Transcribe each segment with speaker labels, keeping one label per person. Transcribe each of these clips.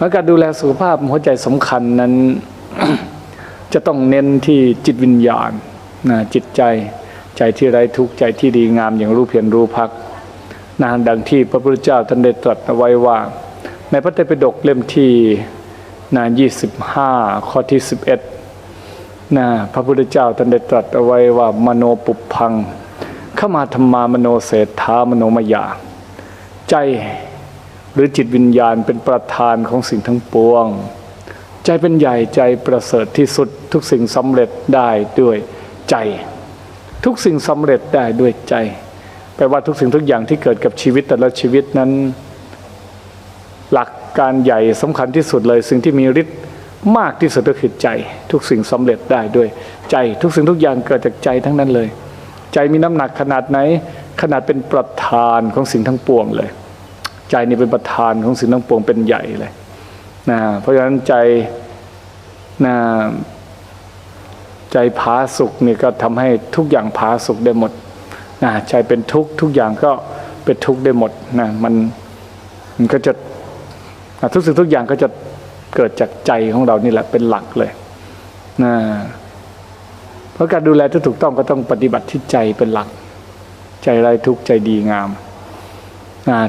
Speaker 1: และการดูแลสุขภาพหัวใจสำคัญนั้น จะต้องเน้นที่จิตวิญญาณนะจิตใจใจที่ไร้ทุกข์ใจที่ดีงามอย่างรู้เพียรรู้พักนะดังที่พระพุทธเจ้าท่านได้ตรัสเอาไว้ว่า ในพระไตรปิฎกเล่มที่นะ25 ข้อที่ 11นะพระพุทธเจ้าท่านได้ตรัสเอาไว้ว่ามโนปุพพังเข้ามาธรรมามโนเศรษฐามโนมยา ใจ หรือจิตวิญญาณเป็นประธานของสิ่งทั้งปวง ใจเป็นใหญ่ใจประเสริฐที่สุดทุกสิ่งสำเร็จได้ด้วยใจ ทุกสิ่งสำเร็จได้ด้วยใจแปลว่าทุกสิ่งทุกอย่างที่เกิดกับชีวิตแต่ละชีวิตนั้น หลักการใหญ่สำคัญที่สุดเลย สิ่งที่มีฤทธิ์มากที่สุดก็คือใจ ทุกสิ่งสำเร็จได้ด้วยใจ ทุกสิ่งทุกอย่างเกิดจากใจทั้งนั้นเลย ใจมีน้ำหนักขนาดไหนขนาดเป็นประธานของสิ่งทั้งปวงเลย ใจนี่เป็นประธานของสิ่งทั้งปวงเป็นใหญ่เลยนะเพราะฉะนั้นใจนะใจผาสุกนี่ก็ทำให้ทุกอย่างผาสุกได้หมดนะใจเป็นทุกทุกอย่างก็เป็นทุกได้หมดนะมันมันก็จะนะทุกสิ่งทุกอย่างก็จะเกิดจากใจของเรานี่แหละเป็นหลักเลยนะเพราะการดูแลที่ถูกต้องก็ต้องปฏิบัติที่ใจเป็นหลัก ใจไร้ทุกใจดีงาม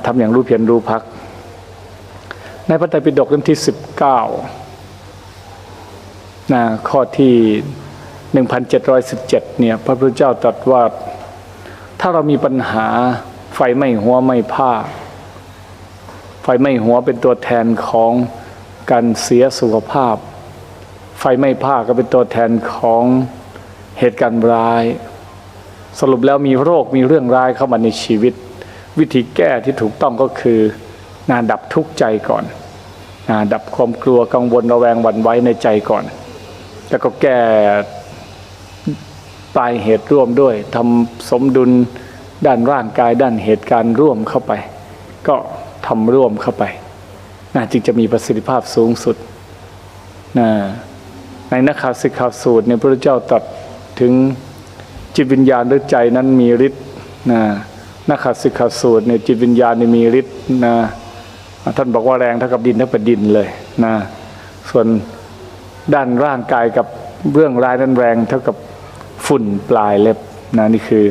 Speaker 1: ทำอย่างรู้เพียรรู้พัก ในพระไตรปิฎกเล่มที่สิบเก้าข้อที่หนึ่งพันเจ็ดร้อยสิบเจ็ดเนี่ยพระพุทธเจ้าตรัสว่าถ้าเรามีปัญหาไฟไหม้หัวไหม้ผ้า ไฟไหม้หัวเป็นตัวแทนของการเสียสุขภาพ ไฟไหม้ผ้าก็เป็นตัวแทนของเหตุการณ์ร้าย สรุปแล้วมีโรคมีเรื่องร้ายเข้ามาในชีวิต วิธีแก้ที่ถูกต้องก็คือนาดับทุกข์ใจก่อนนาดับความกลัวกังวลระแวงหวั่นไหวในใจก่อน แล้วก็แก้ปลายเหตุร่วมด้วยทำสมดุลด้านร่างกายด้านเหตุการณ์ร่วมเข้าไป ก็ทำร่วมเข้าไปนะจึงจะมีประสิทธิภาพสูงสุดนะในนักข่าวสิกข่าวสูตรเนี่ยพระเจ้าตรัสถึงจิตวิญญาณหรือใจนั้นมีฤทธิ์นะ นักข่าวสิกขาสูตรเนี่ยจิตวิญญาณนี่มีฤทธิ์นะท่านบอกว่าแรงเท่ากับดินเท่ากับดินเลยนะส่วนด้านร่างกายกับเรื่องร้ายนั้นแรงเท่ากับฝุ่นปลายเล็บนะนี่คือ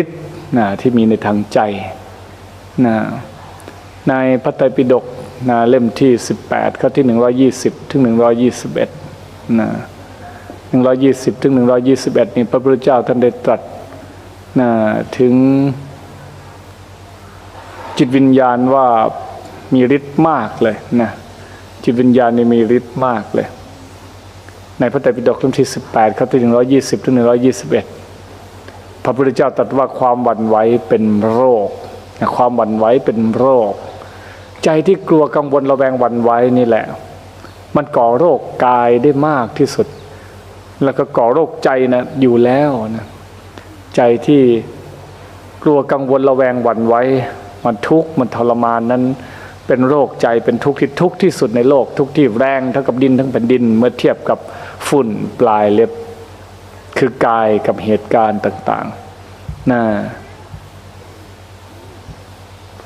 Speaker 1: ฤทธิ์นะที่มีในทางใจนะในพระไตรปิฎกนะเล่มที่ 18 ข้อที่ 120 ถึง 121นะ120 ถึง 121 นี่พระพุทธเจ้าท่านได้ตรัสนะถึง จิตวิญญาณว่ามีฤทธิ์มากเลยนะจิตวิญญาณนี่มีฤทธิ์มากเลย ในพระไตรปิฎกเล่มที่18ข้อที่120ถึง121พระพุทธเจ้าตรัสว่าความหวั่นไหวเป็นโรคความหวั่นไหวเป็นโรค ใจที่กลัวกังวลระแวงหวั่นไหวนี่แหละ มันก่อโรคกายได้มากที่สุด แล้วก็ก่อโรคใจนะอยู่แล้วนะใจที่กลัวกังวลระแวงหวั่นไหว มันทุกข์มันทรมานนั้น เป็นโรคใจเป็นทุกข์ที่ทุกข์ที่สุดในโลกทุกข์ที่แรงเท่ากับดินทั้งแผ่นดินเมื่อเทียบกับฝุ่นปลายเล็บ คือกายกับเหตุการณ์ต่างๆนะ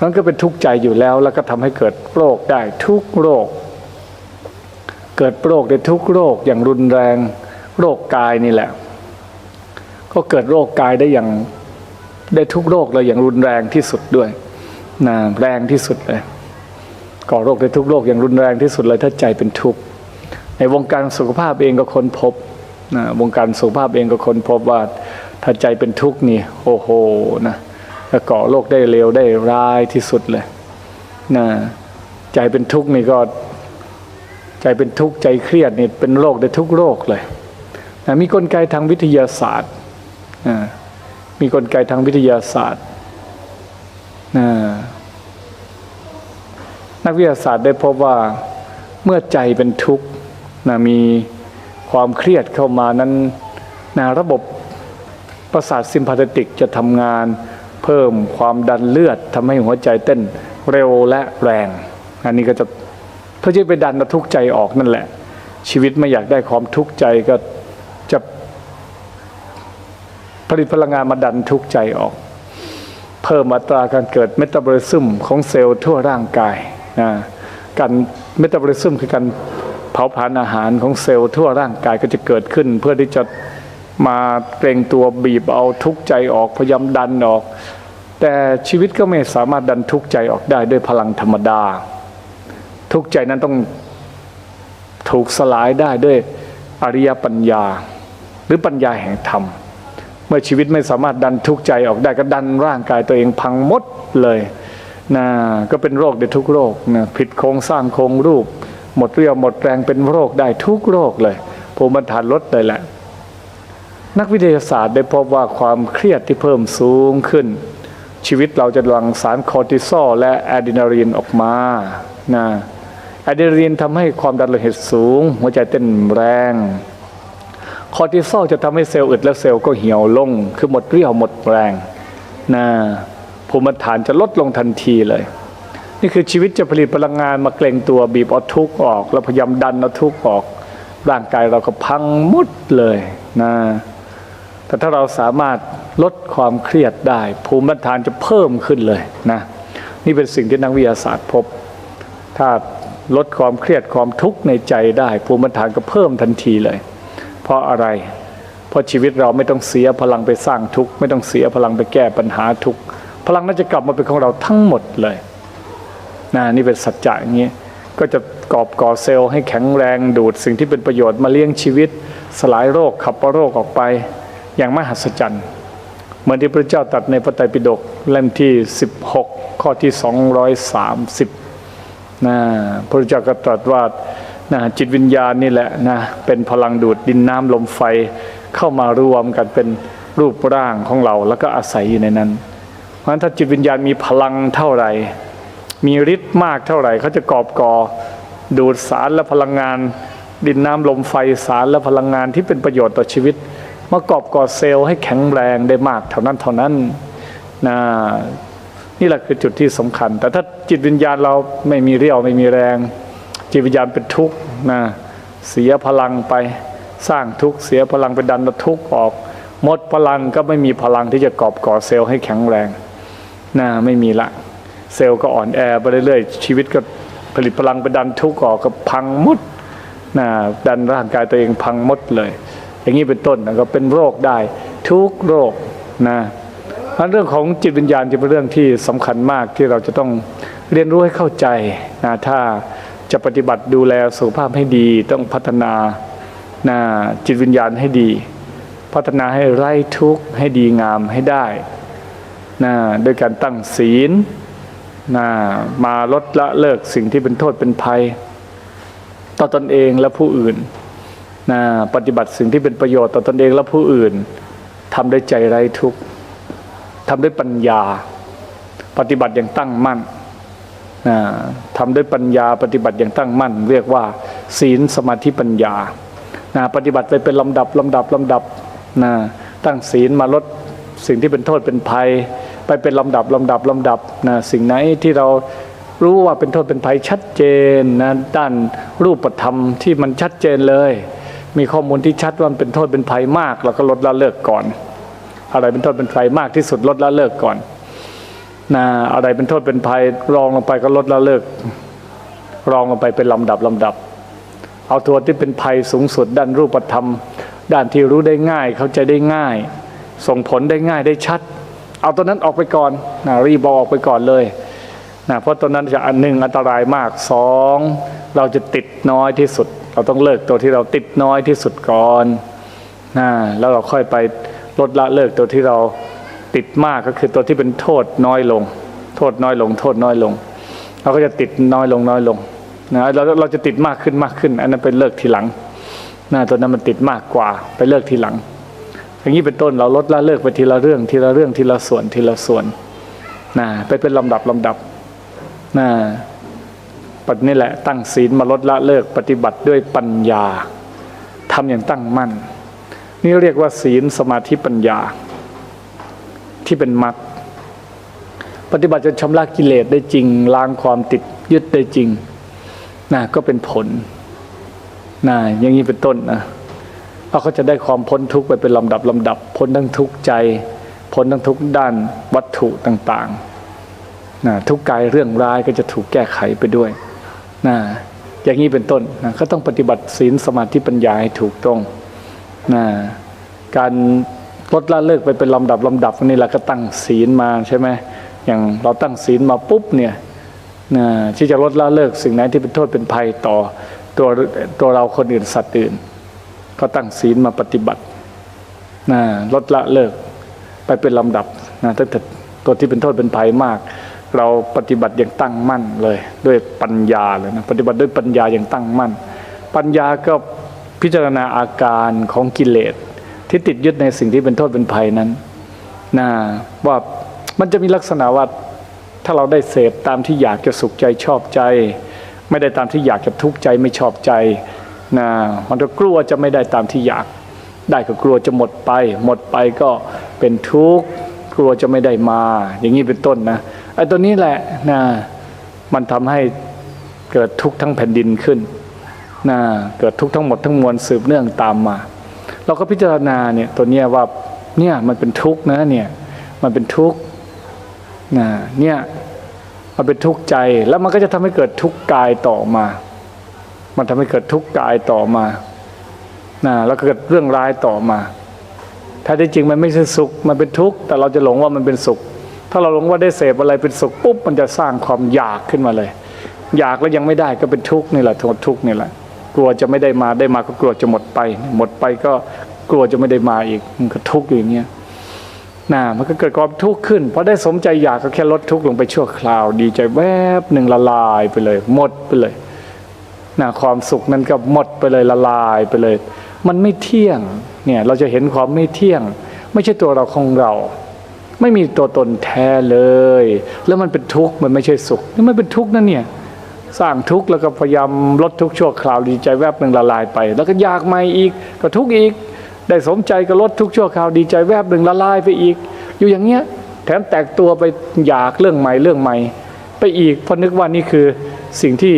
Speaker 1: มันก็เป็นทุกข์ใจอยู่แล้ว แล้วก็ทำให้เกิดโรคได้ทุกโรค เกิดโรคได้ทุกโรคอย่างรุนแรง โรคกายนี่แหละ ก็เกิดโรคกายได้อย่างได้ทุกโรคเลยอย่างรุนแรงที่สุดด้วย นะแรงที่สุดเลย ก่อโรคได้ทุกโรคอย่างรุนแรงที่สุดเลยถ้าใจเป็นทุกข์ในวงการสุขภาพเองก็ค้นพบนะวงการสุขภาพเองก็ค้นพบว่าถ้าใจเป็นทุกข์นี่โอ้โหนะจะก่อโรคได้เร็วได้ร้ายที่สุดเลยนะใจเป็นทุกข์นี่ก็ใจเป็นทุกข์ใจเครียดนี่เป็นโรคได้ทุกโรคเลยนะมีกลไกทางวิทยาศาสตร์นะมีกลไกทางวิทยาศาสตร์นะ นักวิทยาศาสตร์ได้พบว่าเมื่อใจเป็นทุกข์นะมีความเครียดเข้ามานั้นนะระบบประสาทซิมพาเทติกจะทำงานเพิ่มความดันเลือดทำให้หัวใจเต้นเร็วและแรง อันนี้ก็จะเพื่อจะไปดันทุกข์ใจออกนั่นแหละ ชีวิตไม่อยากได้ความทุกข์ใจก็จะผลิตพลังงานมาดันทุกข์ใจออก เพิ่มอัตราการเกิดเมตาบอลิซึมของเซลล์ทั่วร่างกาย การเมตาบอลิซึมคือการเผาผลาญอาหารของเซลล์ทั่วร่างกายก็จะเกิดขึ้น เพื่อที่จะมาเกรงตัวบีบเอาทุกข์ใจออกพยายามดันออก แต่ชีวิตก็ไม่สามารถดันทุกข์ใจออกได้ด้วยพลังธรรมดา ทุกข์ใจนั้นต้องถูกสลายได้ด้วยอริยปัญญา หรือปัญญาแห่งธรรม เมื่อชีวิตไม่สามารถดันทุกข์ใจออกได้ก็ดันร่างกายตัวเองพังหมดเลย นะก็เป็นโรคได้ทุกโรคนะผิดโครงสร้างโครงรูป หมดเรี่ยวหมดแรงเป็นโรคได้ทุกโรคเลยภูมิฐานลดเลยแหละ นักวิทยาศาสตร์ได้พบว่าความเครียดที่เพิ่มสูงขึ้น ชีวิตเราจะหลั่งสารคอร์ติซอลและอะดรีนาลีนออกมานะอะดรีนาลีนทำให้ความดันโลหิตสูง หัวใจเต้นแรงคอร์ติซอลจะทำให้เซลล์อึดและเซลล์ก็เหี่ยวลง คือหมดเรี่ยวหมดแรงนะ ภูมิฐานจะลดลงทันทีเลย นี่คือชีวิตจะผลิตพลังงานมาเกรงตัวบีบเอาทุกออก แล้วพยายามดันเอาทุกออก ร่างกายเราก็พังมุดเลยนะแต่ถ้าเราสามารถลดความเครียดได้ ภูมิฐานจะเพิ่มขึ้นเลยนะนี่เป็นสิ่งที่นักวิทยาศาสตร์พบ ถ้าลดความเครียดความทุกข์ในใจได้ ภูมิฐานก็เพิ่มทันทีเลย เพราะอะไร เพราะชีวิตเราไม่ต้องเสียพลังไปสร้างทุกข์ไม่ต้องเสียพลังไปแก้ปัญหาทุกข์ พลังนั้นจะกลับมาเป็นของเราทั้งหมดเลยนะนี่เป็นสัจจะอย่างนี้ก็จะกอบก่อเซลล์ให้แข็งแรงดูดสิ่งที่เป็นประโยชน์มาเลี้ยงชีวิต สลายโรคขับโรคออกไป อย่างมหัศจรรย์เหมือนที่พระเจ้าตรัสในพระไตรปิฎกเล่มที่ 16 ข้อที่ 230นะพระเจ้าก็ตรัสว่านะจิตวิญญาณนี่แหละนะเป็นพลังดูดดินน้ำลมไฟเข้ามารวมกันเป็นรูปร่างของเรา แล้วก็อาศัยอยู่ในนั้น เพราะฉะนั้นถ้าจิตวิญญาณมีพลังเท่าไหร่ มีฤทธิ์มากเท่าไหร่เขาจะกอบก่อดูดสารและพลังงาน ดินน้ำลมไฟสารและพลังงานที่เป็นประโยชน์ต่อชีวิตมากอบก่อเซลล์ให้แข็งแรงได้มากเท่านั้นเท่านั้นนะนี่แหละคือจุดที่สำคัญ แต่ถ้าจิตวิญญาณเราไม่มีเรี่ยวไม่มีแรง จิตวิญญาณเป็นทุกข์นะเสียพลังไปสร้างทุกข์เสียพลังไปดันทุกข์ออก หมดพลังก็ไม่มีพลังที่จะกอบก่อเซลล์ให้แข็งแรง นะไม่มีละ เซลล์ก็อ่อนแอไปเรื่อยๆชีวิตก็ผลิตพลังไปดันทุกข์ออกก็พังหมดนะดันร่างกายตัวเองพังมดเลย อย่างนี้เป็นต้นนะก็เป็นโรคได้ทุกโรคนะเพราะเรื่องของจิตวิญญาณจะเป็นเรื่องที่สำคัญมากที่เราจะต้องเรียนรู้ให้เข้าใจนะถ้าจะปฏิบัติดูแลสุขภาพให้ดี ต้องพัฒนานะจิตวิญญาณให้ดี พัฒนาให้ไร้ทุกข์ให้ดีงามให้ได้ นะโดยการตั้งศีลนะมาลดละเลิกสิ่งที่เป็นโทษเป็นภัย ต่อตนเองและผู้อื่นนะปฏิบัติสิ่งที่เป็นประโยชน์ต่อตนเองและผู้อื่นทำด้วยใจไร้ทุกข์ทำด้วยปัญญา ปฏิบัติอย่างตั้งมั่นนะทำด้วยปัญญาปฏิบัติอย่างตั้งมั่น เรียกว่า ศีลสมาธิปัญญานะปฏิบัติไปเป็นลำดับลำดับลำดับนะตั้งศีลมาลดสิ่งที่เป็นโทษเป็นภัย ไปเป็นลำดับลำดับลำดับนะสิ่งไหนที่เรารู้ว่าเป็นโทษเป็นภัยชัดเจนนะด้านรูปธรรมที่มันชัดเจนเลย มีข้อมูลที่ชัดว่ามันเป็นโทษเป็นภัยมากเราก็ลดละเลิกก่อน อะไรเป็นโทษเป็นภัยมากที่สุดลดละเลิกก่อนนะอะไรเป็นโทษเป็นภัยรองลงไปก็ลดละเลิก รองลงไปเป็นลำดับลำดับ เอาตัวที่เป็นภัยสูงสุดด้านรูปธรรม ด้านที่รู้ได้ง่ายเข้าใจได้ง่าย ส่งผลได้ง่ายได้ชัด เอาตัวนั้นออกไปก่อนนะรีบเอาออกไปก่อนเลยนะเพราะตัวนั้นจะอันหนึ่งอันตรายมากสองเราจะติดน้อยที่สุด เราต้องเลิกตัวที่เราติดน้อยที่สุดก่อนนะแล้วเราค่อยไปลดละเลิกตัวที่เราติดมากก็คือตัวที่เป็นโทษน้อยลง โทษน้อยลง โทษน้อยลง เราก็จะติดน้อยลงน้อยลงนะเราเราจะติดมากขึ้นมากขึ้น อันนั้นเป็นเลิกทีหลังนะตัวนั้นมันติดมากกว่าไปเลิกทีหลัง อย่างนี้เป็นต้นเราลดละเลิกไปทีละเรื่องทีละเรื่องทีละส่วนทีละส่วนนะไปเป็นลำดับลำดับนะปัจนี่แหละ ตั้งศีลมาลดละเลิกปฏิบัติด้วยปัญญาทำอย่างตั้งมั่น นี่เรียกว่าศีลสมาธิปัญญา ที่เป็นมรรคปฏิบัติจนชำระกิเลสได้จริงล้างความติดยึดได้จริงนะก็เป็นผลนะอย่างนี้เป็นต้นนะ เราก็จะได้ความพ้นทุกข์ไปเป็นลำดับลำดับ พ้นทั้งทุกข์ใจ พ้นทั้งทุกด้านวัตถุต่างๆนะทุกกายเรื่องร้ายก็จะถูกแก้ไขไปด้วยนะอย่างนี้เป็นต้นนะก็ต้องปฏิบัติศีลสมาธิปัญญาให้ถูกต้องนะการลดละเลิกไปเป็นลำดับลำดับนี่แหละก็ตั้งศีลมาใช่ไหมอย่างเราตั้งศีลมาปุ๊บเนี่ยนะที่จะลดละเลิกสิ่งไหนที่เป็นโทษเป็นภัยต่อตัวตัวเราคนอื่นสัตว์อื่น ก็ตั้งศีลมาปฏิบัตินะลดละเลิกไปเป็นลำดับนะตั้งแต่ตัวที่เป็นโทษเป็นภัยมาก เราปฏิบัติอย่างตั้งมั่นเลย ด้วยปัญญาเลยนะปฏิบัติด้วยปัญญาอย่างตั้งมั่น ปัญญาก็พิจารณาอาการของกิเลส ที่ติดยึดในสิ่งที่เป็นโทษเป็นภัยนั้นนะว่ามันจะมีลักษณะว่าถ้าเราได้เสพตามที่อยากจะสุขใจชอบใจ ไม่ได้ตามที่อยากจะทุกข์ใจไม่ชอบใจ นะมันก็กลัวจะไม่ได้ตามที่อยาก ได้ก็กลัวจะหมดไป หมดไปก็เป็นทุกข์กลัวจะไม่ได้มา อย่างนี้เป็นต้นนะไอ้ตัวนี้แหละนะมันทำให้เกิดทุกข์ทั้งแผ่นดินขึ้นนะเกิดทุกข์ทั้งหมดทั้งมวลสืบเนื่องตามมา เราก็พิจารณาเนี่ยตัวเนี้ยว่าเนี่ยมันเป็นทุกข์นะเนี่ยมันเป็นทุกข์นะเนี่ยมันเป็นทุกข์ใจแล้วมันก็จะทำให้เกิดทุกข์กายต่อมา มันทำให้เกิดทุกข์กายต่อมานะแล้วก็เกิดเรื่องร้ายต่อมา ถ้าที่จริงมันไม่ใช่สุข มันเป็นทุกข์ แต่เราจะหลงว่ามันเป็นสุข ถ้าเราหลงว่าได้เสพอะไรเป็นสุขปุ๊บ มันจะสร้างความอยากขึ้นมาเลย อยากแล้วยังไม่ได้ก็เป็นทุกข์นี่แหละทุกข์นี่แหละ กลัวจะไม่ได้มา ได้มาก็กลัวจะหมดไป หมดไปก็กลัวจะไม่ได้มาอีก มันก็ทุกข์อยู่อย่างเงี้ยนะมันก็เกิดความทุกข์ขึ้นพอได้สมใจอยากก็แค่ลดทุกข์ลงไปชั่วคราว ดีใจแวบหนึ่งละลายไปเลย หมดไปเลย นะความสุขนั้นก็หมดไปเลยละลายไปเลย มันไม่เที่ยงเนี่ยเราจะเห็นความไม่เที่ยง ไม่ใช่ตัวเราของเรา ไม่มีตัวตนแท้เลย แล้วมันเป็นทุกข์มันไม่ใช่สุขนี่มันเป็นทุกข์นั่นเนี่ยสร้างทุกข์แล้วก็พยายามลดทุกข์ชั่วคราวดีใจแวบหนึ่งละลายไป แล้วก็อยากใหม่อีกก็ทุกข์อีก ได้สมใจก็ลดทุกข์ชั่วคราวดีใจแวบหนึ่งละลายไปอีก อยู่อย่างเงี้ยแถมแตกตัวไปอยากเรื่องใหม่เรื่องใหม่ ไปอีกเพราะนึกว่านี่คือสิ่งที่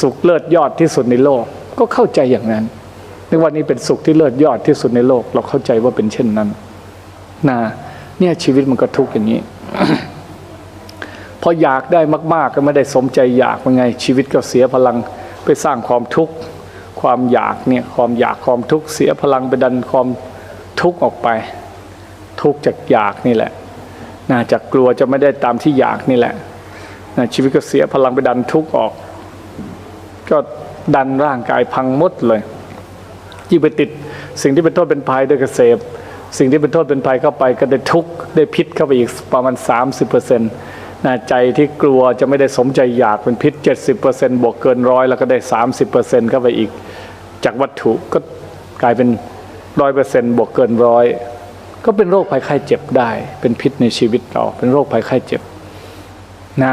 Speaker 1: สุขเลิศยอดที่สุดในโลก ก็เข้าใจอย่างนั้นนึกว่านี่เป็นสุขที่เลิศยอดที่สุดในโลก เราเข้าใจว่าเป็นเช่นนั้นนะเนี่ยชีวิตมันก็ทุกข์อย่างนี้พออยากได้มาก ๆ ก็ไม่ได้สมใจอยากเป็นไง ชีวิตก็เสียพลังไปสร้างความทุกข์ความอยากเนี่ยความอยากความทุกข์เสียพลังไปดันความทุกข์ออกไป ทุกข์จากอยากนี่แหละนะจากกลัวจะไม่ได้ตามที่อยากนี่แหละนะชีวิตก็เสียพลังไปดันทุกข์ออก ก็ดันร่างกายพังมดเลยยิ่งไปติดสิ่งที่เป็นโทษเป็นภัยด้วยกระเสพสิ่งที่เป็นโทษเป็นภัยเข้าไปก็ได้ทุกข์ได้พิษเข้าไปอีกประมาณ 30%นะใจที่กลัวจะไม่ได้สมใจอยากเป็นพิษ 70%บวกเกินร้อยแล้วก็ได้ 30%เข้าไปอีก จากวัตถุก็กลายเป็นร้อยเปอร์เซ็นต์บวกเกินร้อยก็เป็นโรคภัยไข้เจ็บได้ เป็นพิษในชีวิตเรา เป็นโรคภัยไข้เจ็บนะ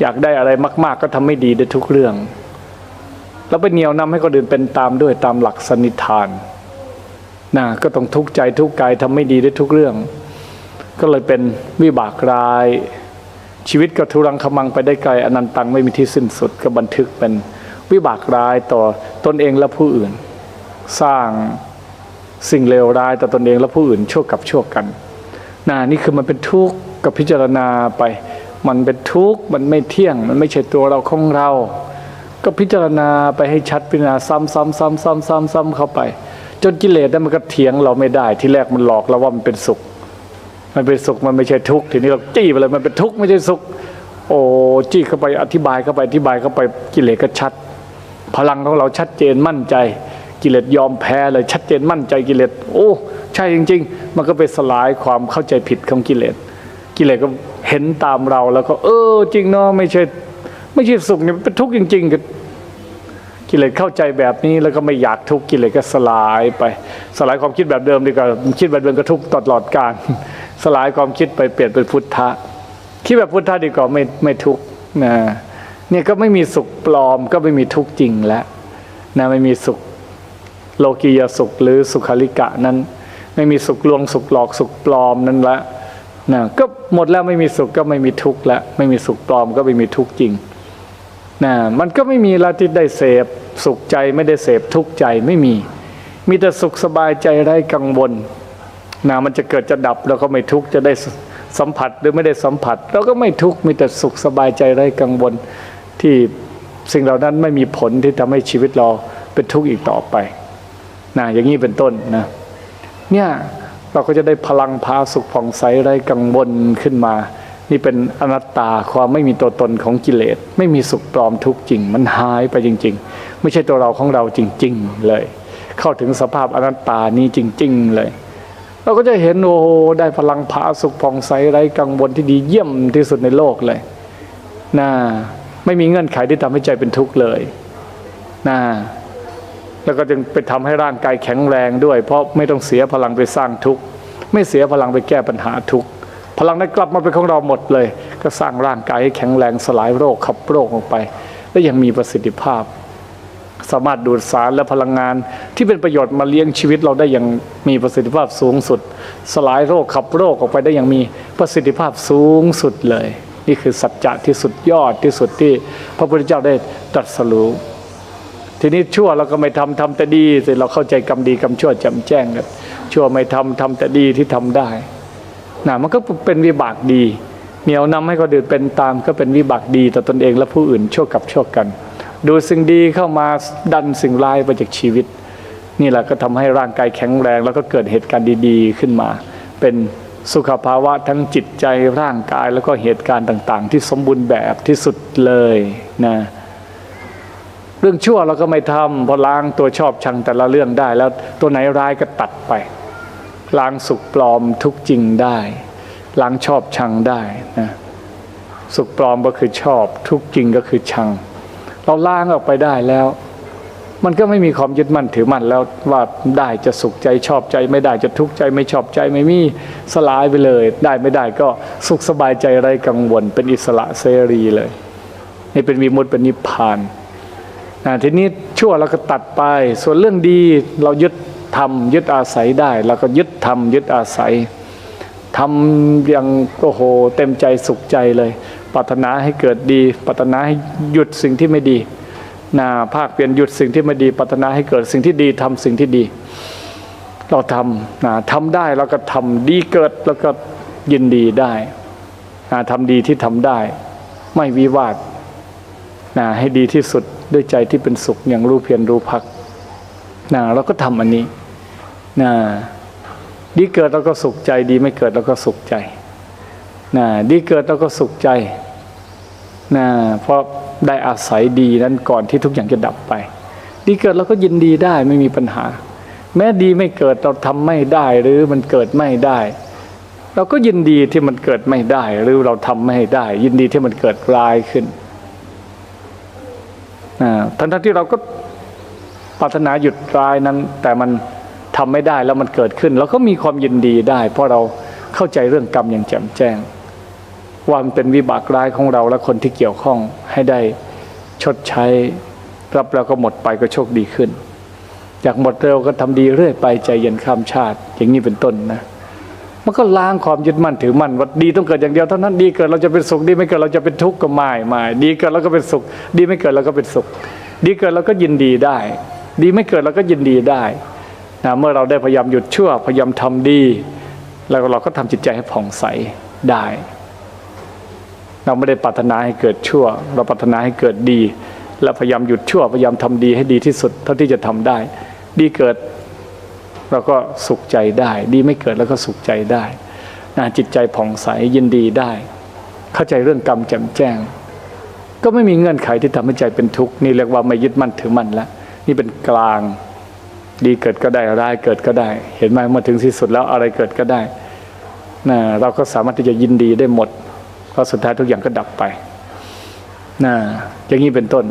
Speaker 1: อยากได้อะไรมาก ๆ ก็ทำไม่ดีได้ทุกเรื่อง แล้วไปเหนียวนำให้คนอื่นเป็นตามด้วยตามหลักสนิทานนะก็ต้องทุกข์ใจทุกข์กายทำไม่ดีได้ทุกเรื่อง ก็เลยเป็นวิบากร้าย ชีวิตก็ทุรังขมังไปได้ไกลอนันตังไม่มีที่สิ้นสุดก็บันทึกเป็นวิบากร้ายต่อตนเองและผู้อื่น สร้างสิ่งเลวร้ายต่อตนเองและผู้อื่นชั่วกับชั่วกันนะนี่คือมันเป็นทุกข์กับพิจารณาไป มันเป็นทุกข์มันไม่เที่ยง มันไม่ใช่ตัวเราของเรา ก็พิจารณาไปให้ชัดพิจารณาซ้ำซ้ำซ้ำซ้ำซ้ำซ้ำเข้าไป จนกิเลสนั้นมันก็เถียงเราไม่ได้ ที่แรกมันหลอกเราว่ามันเป็นสุข มันเป็นสุขมันไม่ใช่ทุกข์ทีนี้เราจี้ไปเลยมันเป็นทุกข์ไม่ใช่สุข โอ้จี้เข้าไปอธิบายเข้าไปอธิบายเข้าไปกิเลสก็ชัด พลังของเราชัดเจนมั่นใจ กิเลสยอมแพ้เลยชัดเจนมั่นใจกิเลสโอ้ ใช่จริง ๆ มันก็ไปสลายความเข้าใจผิดของกิเลสกิเลสก็เห็นตามเราแล้วก็ เออ จริงเนาะไม่ใช่ ไม่ใช่สุขเนี่ยเป็นทุกข์จริงๆก็กิเลสเข้าใจแบบนี้แล้วก็ไม่อยากทุกข์กิเลสก็สลายไป สลายความคิดแบบเดิมดีกว่าคิดแบบเดิมก็ทุกข์ตลอดกาลสลายความคิดไปเปลี่ยนเป็นพุทธะคิดแบบพุทธะดีกว่าไม่ไม่ทุกข์นะเนี่ยก็ไม่มีสุขปลอม ก็ไม่มีทุกข์จริงแล้วนะไม่มีสุขโลกียสุขหรือสุขาริกะนั้น ไม่มีสุขลวงสุขหลอกสุขปลอมนั้นละนะก็หมดแล้วไม่มีสุขก็ไม่มีทุกข์แล้วไม่มีสุขปลอมก็ไม่มีทุกข์จริง นะมันก็ไม่มีละที่ได้เสพสุขใจไม่ได้เสพทุกข์ใจไม่มี มีแต่สุขสบายใจไร้กังวลนะมันจะเกิดจะดับเราก็ไม่ทุกข์จะได้สัมผัสหรือไม่ได้สัมผัสเราก็ไม่ทุกข์มีแต่สุขสบายใจไร้กังวลที่สิ่งเหล่านั้นไม่มีผลที่ทำให้ชีวิตเราเป็นทุกข์อีกต่อไปนะอย่างนี้เป็นต้นนะเนี่ยเราก็จะได้พลังพาสุขผ่องใสไร้กังวลขึ้นมา นี่เป็นอนัตตาความไม่มีตัวตนของกิเลส ไม่มีสุขปลอมทุกข์จริง มันหายไปจริง ๆ ไม่ใช่ตัวเราของเราจริง ๆ เลย เข้าถึงสภาพอนัตตานี้จริง ๆ เลย เราก็จะเห็นโอ้ได้พลังพาสุขผ่องใสไร้กังวลที่ดีเยี่ยมที่สุดในโลกเลยนะไม่มีเงื่อนไขที่ทำให้ใจเป็นทุกข์เลยนะแล้วก็จึงไปทำให้ร่างกายแข็งแรงด้วย เพราะไม่ต้องเสียพลังไปสร้างทุกข์ไม่เสียพลังไปแก้ปัญหาทุกข์ พลังนั้นกลับมาเป็นของเราหมดเลย ก็สร้างร่างกายให้แข็งแรงสลายโรคขับโรคออกไป และยังมีประสิทธิภาพ สามารถดูดสารและพลังงานที่เป็นประโยชน์มาเลี้ยงชีวิตเราได้อย่างมีประสิทธิภาพสูงสุด สลายโรคขับโรคออกไปได้อย่างมีประสิทธิภาพสูงสุดเลย นี่คือสัจจะที่สุดยอดที่สุดที่พระพุทธเจ้าได้ตรัสรู้ทีนี้ชั่วเราก็ไม่ทำทำแต่ดีแต่เราเข้าใจกรรมดีกรรมชั่วจ่มแจ้งกันชั่วไม่ทำทำแต่ดีที่ทำได้ นะมันก็เป็นวิบากดี เหนียวนำให้คนอื่นเป็นตามก็เป็นวิบากดีต่อตนเองและผู้อื่นชั่วกับชั่วกัน ดูสิ่งดีเข้ามาดันสิ่งร้ายไปจากชีวิต นี่แหละก็ทำให้ร่างกายแข็งแรง แล้วก็เกิดเหตุการณ์ดี ๆ ขึ้นมา เป็นสุขภาวะทั้งจิตใจร่างกายแล้วก็เหตุการณ์ต่าง ๆ ที่สมบูรณ์แบบที่สุดเลยนะเรื่องชั่วเราก็ไม่ทำพอล้างตัวชอบชังแต่ละเรื่องได้แล้วตัวไหนร้ายก็ตัดไป ล้างสุขปลอมทุกจริงได้ล้างชอบชังได้นะสุขปลอมก็คือชอบ ทุกจริงก็คือชัง เราล้างออกไปได้แล้ว มันก็ไม่มีความยึดมั่นถือมั่นแล้วว่าได้จะสุขใจชอบใจ ไม่ได้จะทุกข์ใจไม่ชอบใจไม่มีสลายไปเลย ได้ไม่ได้ก็สุขสบายใจไร้กังวล เป็นอิสระเสรีเลยนี่เป็นวิมุตติเป็นนิพพานนะทีนี้ชั่วเราก็ตัดไป ส่วนเรื่องดีเรายึด ทำยึดอาศัยได้เราก็ยึดทำยึดอาศัยทำอย่างโอ้โหเต็มใจสุขใจเลยปรารถนาให้เกิดดีปรารถนาให้หยุดสิ่งที่ไม่ดีนะภาคเปลี่ยนหยุดสิ่งที่ไม่ดีปรารถนาให้เกิดสิ่งที่ดีทำสิ่งที่ดี เราทำนะทำได้เราก็ทำดีเกิดแล้วก็ยินดีได้นะทำดีที่ทำได้ ไม่วิวาทนะให้ดีที่สุดด้วยใจที่เป็นสุขอย่างรู้เพียรรู้พัก นะเราก็ทำอันนี้นะดีเกิดเราก็สุขใจ ดีไม่เกิดเราก็สุขใจนะดีเกิดเราก็สุขใจนะเพราะได้อาศัยดีนั้นก่อนที่ทุกอย่างจะดับไป ดีเกิดเราก็ยินดีได้ไม่มีปัญหา แม้ดีไม่เกิดเราทำไม่ได้หรือมันเกิดไม่ได้ เราก็ยินดีที่มันเกิดไม่ได้ หรือเราทำไม่ได้ ยินดีที่มันเกิดร้ายขึ้นทั้งทั้งที่เราก็ ปรารถนาหยุดร้ายนั้น แต่มันทำไม่ได้แล้วมันเกิดขึ้นเราก็มีความยินดีได้ เพราะเราเข้าใจเรื่องกรรมอย่างแจ่มแจ้ง ว่ามันเป็นวิบากร้ายของเราและคนที่เกี่ยวข้องให้ได้ชดใช้รับแล้วก็หมดไปก็โชคดีขึ้น อยากหมดเร็วก็ทำดีเรื่อยไปใจเย็นข้ามชาติ อย่างนี้เป็นต้นนะมันก็ล้างความยึดมั่นถือมั่นว่าดีต้องเกิดอย่างเดียวเท่านั้นดีเกิดเราจะเป็นสุขดีไม่เกิดเราจะเป็นทุกข์ก็ไม่ไม่ดีเกิดเราก็เป็นสุข ดีไม่เกิดเราก็เป็นสุข ดีเกิดเราก็ยินดีได้ ดีไม่เกิดเราก็ยินดีได้นะเมื่อเราได้พยายามหยุดชั่วพยายามทำดี แล้วเราก็ทำจิตใจให้ผ่องใสได้ เราไม่ได้ปรารถนาให้เกิดชั่ว เราปรารถนาให้เกิดดี และพยายามหยุดชั่วพยายามทำดีให้ดีที่สุดเท่าที่จะทำได้ ดีเกิดเราก็สุขใจได้ ดีไม่เกิดแล้วก็สุขใจได้นะจิตใจผ่องใสยินดีได้ เข้าใจเรื่องกรรมแจ่มแจ้ง ก็ไม่มีเงื่อนไขที่ทำให้ใจเป็นทุกข์นี่เรียกว่าไม่ยึดมั่นถือมั่นแล้ว นี่เป็นกลาง ดีเกิดก็ได้ร้ายเกิดก็ได้ เห็นไหมเมื่อถึงที่สุดแล้วอะไรเกิดก็ได้นะเราก็สามารถที่จะยินดีได้หมดเพราะสุดท้ายทุกอย่างก็ดับไปนะอย่างนี้เป็นต้น